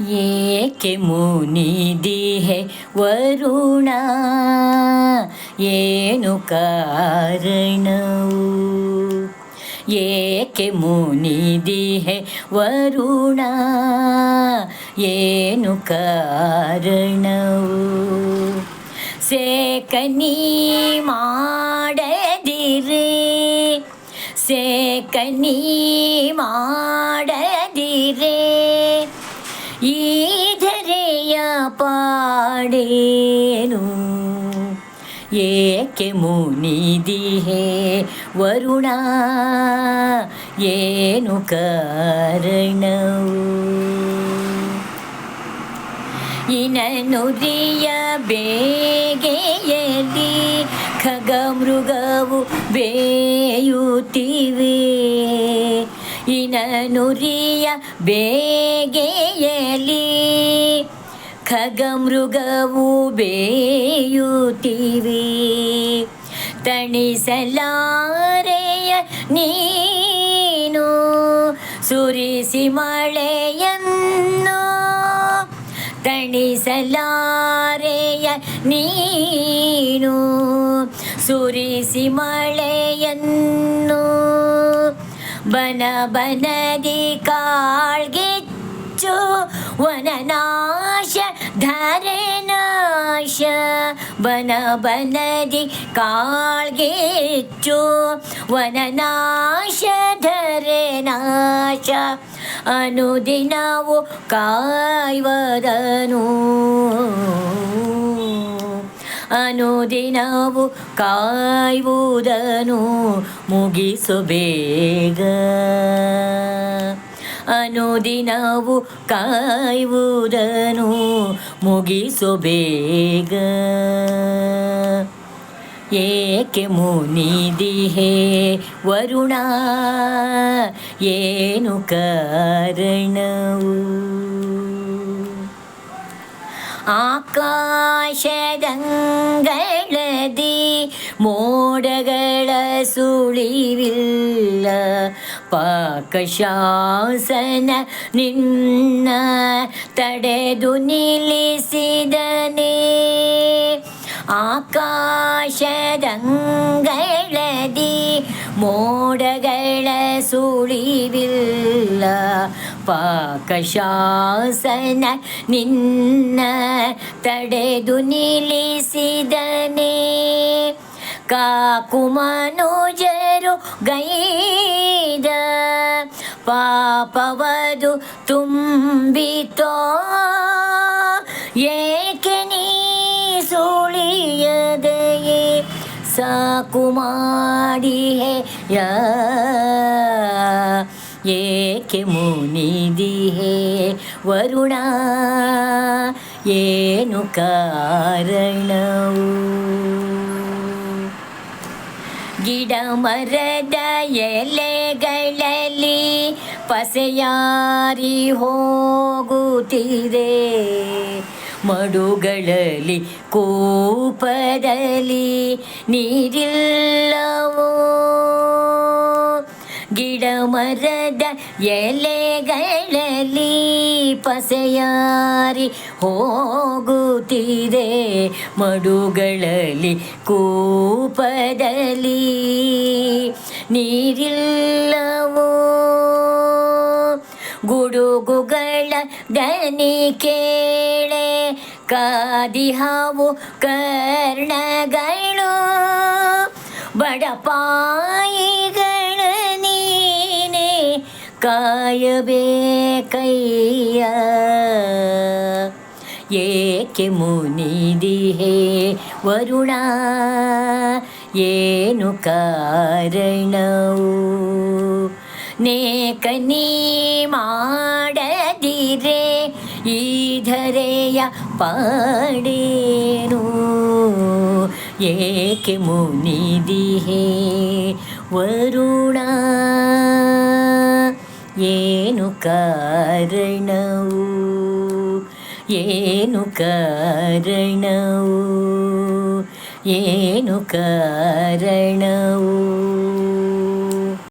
ಏಕೆ ಮುನಿದಿಹೆ ವರುಣ ಏನು ಕಾರಣವು ಏಕೆ ಮುನಿದಿಹೆ ವರುಣ ಏನು ಕಾರಣವು ಸೇಕನಿ ಮಾಡದಿರಿ ಸೇಕನಿ ಮಾಡದಿರೆ ಪಾಡೇನು ಏಕೆ ಮುನಿದಿಹೇ ವರುಣ? ಏನು ಕಾರಣವು? ಇನನುರಿಯ ಬೇಗೆಯಲ್ಲಿ ಖಗಮೃಗವು ಬೇಯುತ್ತಿವೆ. ಇನನುರಿಯ ಬೇಗೆಯಲ್ಲಿ ಖಗಮೃಗವು ಬೇಯುತ್ತಿವೆ. ತಣಿಸಲಾರೆಯ ನೀನು ಸುರಿಸಿ ಮಳೆಯನ್ನು. ತಣಿಸಲಾರೆಯ ನೀನು ಸುರಿಸಿ ಮಳೆಯನ್ನು. ಬನ ಬನದಿ ಕಾಳ್ಗೆಚ್ಚು ವನನಾಶ ಧರೆನಾಶ ಬನ ಬನದಿ ಕಾಳ್ಗೆಚ್ಚು ವನನಾಶ ಧರೆನಾಶ ಅನುದಿನವು ಕಾಯುವುದನು ಅನುದಿನವು ಕಾಯುವುದನು ಮುಗಿಸು ಬೇಗ ಅನುದಿನವು ಕಾಯುವುದನು. ಮುಗಿಸು ಬೇಗ. ಏಕೆ ಮುನಿದಿಹೆ ವರುಣ? ಏನು ಕಾರಣವು? ಆಕಾಶದಂಗಳದಿ ಮೋಡಗಳ ಸುಳಿವಿಲ್ಲ. ಪಾಕಶಾಸನ ನಿನ್ನ ತಡೆದು ನಿಲ್ಲಿಸಿದನೇ. ಆಕಾಶದಂಗಳದಿ ಮೋಡಗಳ ಸುಳಿವಿಲ್ಲ. ಪಾಕಶಾಸನ ನಿನ್ನ ತಡೆದು ನಿಲ್ಲಿಸಿದನೇ. ಕಾಕುಮನುಜರು ಗೈದ ಪಾಪವದು ತುಂಬಿತೋ? ಏಕೆ ನೀ ಸುಳಿಯದೆಯೇ? ಸಾಕು ಮಾಡಿಹೆಯ ಏಕೆ ಮುನಿದಿಹೆ ವರುಣ? ಏನು ಕಾರಣವು? ಗಿಡ ಮರದ ಎಲೆಗಳಲ್ಲಿ ಪಸೆಯಾರಿ ಹೋಗುತ್ತಿದೆ. ಮಡುಗಳಲ್ಲಿ ಕೂಪದಲ್ಲಿ ನೀರಿಲ್ಲವೋ? ಮರದ ಎಲೆಗಳಲ್ಲಿ ಪಸೆಯಾರಿ ಹೋಗುತ್ತಿದೆ ಮಡುಗಳಲ್ಲಿ ಕೂಪದಲ್ಲಿ. ನೀರಿಲ್ಲವೋ? ಗುಡುಗುಗಳ ದನಿ ಕೇಳೆ ಕಾದಿಹಾವು ಕರ್ಣಗಳು ಬಡಪಾಯಿಗಳ ನೀನೆ ಕಾಯಬೇಕಯ್ಯ. ಏಕೆ ಮುನಿದಿಹೇ ವರುಣ? ಏನು ಕಾರಣವು? ನೇಕನಿ ಮಾಡದಿರೆ ಈ ಧರೆಯ ಪಾಡೇನು? ಏಕೆ ಮುನಿದಿಹೇ ವರುಣ? ಏನು ಕಾರಣವು? ಏನು ಕಾರಣವು? ಏನು ಕಾರಣವು?